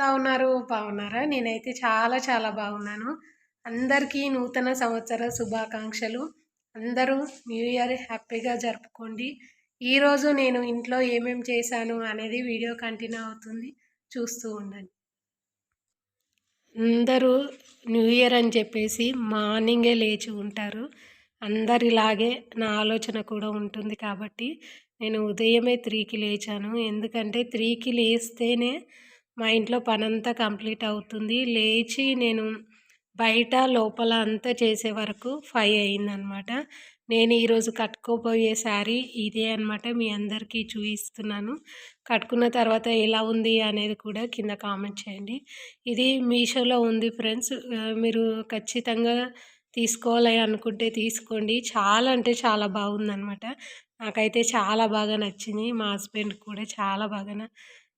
ఎలా ఉన్నారు? బాగున్నారా? నేనైతే చాలా చాలా బాగున్నాను. అందరికీ నూతన సంవత్సర శుభాకాంక్షలు. అందరూ న్యూ ఇయర్ హ్యాపీగా జరుపుకోండి. ఈరోజు నేను ఇంట్లో ఏమేమి చేశాను అనేది వీడియో కంటిన్యూ అవుతుంది. చూస్తూ ఉండండి. అందరూ న్యూ ఇయర్ అని చెప్పేసి మార్నింగే లేచి ఉంటారు. అందరిలాగే నా ఆలోచన కూడా ఉంటుంది కాబట్టి నేను ఉదయమే త్రీకి లేచాను. ఎందుకంటే త్రీకి లేస్తేనే మా ఇంట్లో పనంతా కంప్లీట్ అవుతుంది. లేచి నేను బయట లోపల అంతా చేసే వరకు ఫైవ్ అయిందనమాట. నేను ఈరోజు కట్టుకోబోయే శారీ ఇదే అనమాట మీ అందరికీ చూపిస్తున్నాను. కట్టుకున్న తర్వాత ఎలా ఉంది అనేది కూడా కింద కామెంట్ చేయండి. ఇది మీషోలో ఉంది ఫ్రెండ్స్. మీరు ఖచ్చితంగా తీసుకోవాలి అనుకుంటే తీసుకోండి. చాలా అంటే చాలా బాగుందనమాట. నాకైతే చాలా బాగా నచ్చింది. మా హస్బెండ్ కూడా చాలా బాగా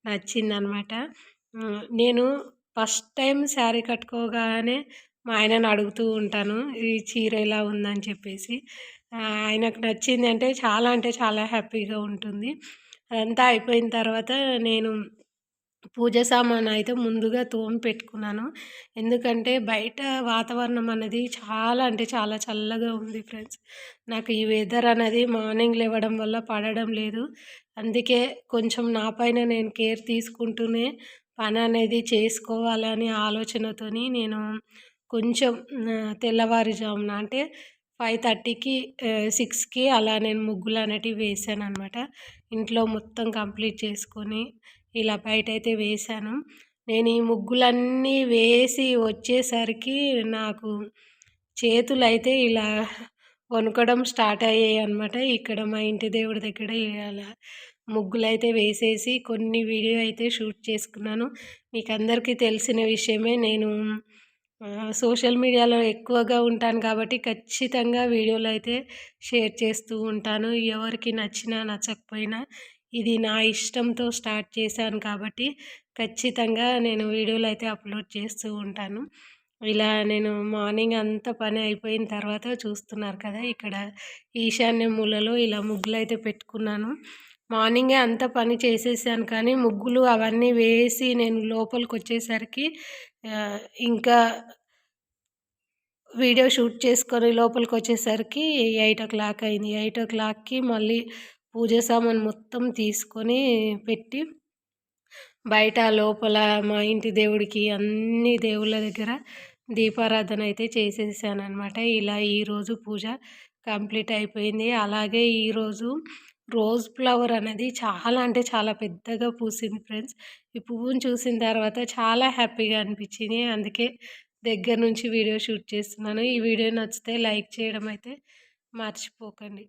నచ్చింది అనమాట నేను ఫస్ట్ టైం శారీ కట్టుకోగానే మా ఆయనను అడుగుతూ ఉంటాను ఈ చీర ఎలా ఉందని చెప్పేసి. ఆయనకు నచ్చింది అంటే చాలా అంటే చాలా హ్యాపీగా ఉంటుంది. అదంతా అయిపోయిన తర్వాత నేను పూజ సామాన్ అయితే ముందుగా తోమి పెట్టుకున్నాను. ఎందుకంటే బయట వాతావరణం అనేది చాలా అంటే చాలా చల్లగా ఉంది ఫ్రెండ్స్. నాకు ఈ వెదర్ అనేది మార్నింగ్ లేవడం వల్ల పడడం లేదు. అందుకే కొంచెం నా పైన నేను కేర్ తీసుకుంటూనే పని అనేది చేసుకోవాలని ఆలోచనతోని నేను కొంచెం తెల్లవారుజామున అంటే ఫైవ్ థర్టీకి సిక్స్కి అలా నేను ముగ్గులు అనేటివి వేసాను అనమాట ఇంట్లో మొత్తం కంప్లీట్ చేసుకొని ఇలా బయట అయితే వేశాను. నేను ఈ ముగ్గులన్నీ వేసి వచ్చేసరికి నాకు చేతులు అయితే ఇలా వణుకడం స్టార్ట్ అయ్యాయి అనమాట ఇక్కడ మా ఇంటి దేవుడి దగ్గర ఇలా ముగ్గులు అయితే వేసేసి కొన్ని వీడియో అయితే షూట్ చేసుకున్నాను. మీకు అందరికీ తెలిసిన విషయమే నేను సోషల్ మీడియాలో ఎక్కువగా ఉంటాను కాబట్టి ఖచ్చితంగా వీడియోలు అయితే షేర్ చేస్తూ ఉంటాను. ఎవరికి నచ్చినా నచ్చకపోయినా ఇది నా ఇష్టంతో స్టార్ట్ చేశాను కాబట్టి ఖచ్చితంగా నేను వీడియోలు అయితే అప్లోడ్ చేస్తూ ఉంటాను. ఇలా నేను మార్నింగ్ అంతా పని అయిపోయిన తర్వాత చూస్తున్నారు కదా ఇక్కడ ఈశాన్య మూలలో ఇలా ముగ్గులు అయితే పెట్టుకున్నాను. మార్నింగే అంత పని చేసేసాను కానీ ముగ్గులు అవన్నీ వేసి నేను లోపలికి వచ్చేసరికి ఇంకా వీడియో షూట్ చేసుకొని లోపలికి వచ్చేసరికి ఎయిట్ ఓ క్లాక్ అయింది. ఎయిట్ ఓ క్లాక్కి మళ్ళీ పూజ సామాన్ మొత్తం తీసుకొని పెట్టి బయట లోపల మా ఇంటి దేవుడికి అన్ని దేవుళ్ళ దగ్గర దీపారాధన అయితే చేసేసాను అనమాట ఇలా ఈరోజు పూజ కంప్లీట్ అయిపోయింది. అలాగే ఈరోజు రోజ్ ఫ్లవర్ అనేది చాలా అంటే చాలా పెద్దగా పూసింది ఫ్రెండ్స్. ఈ పువ్వును చూసిన తర్వాత చాలా హ్యాపీగా అనిపించింది. అందుకే దగ్గర నుంచి వీడియో షూట్ చేస్తున్నాను. ఈ వీడియో నచ్చితే లైక్ చేయడం అయితే మర్చిపోకండి.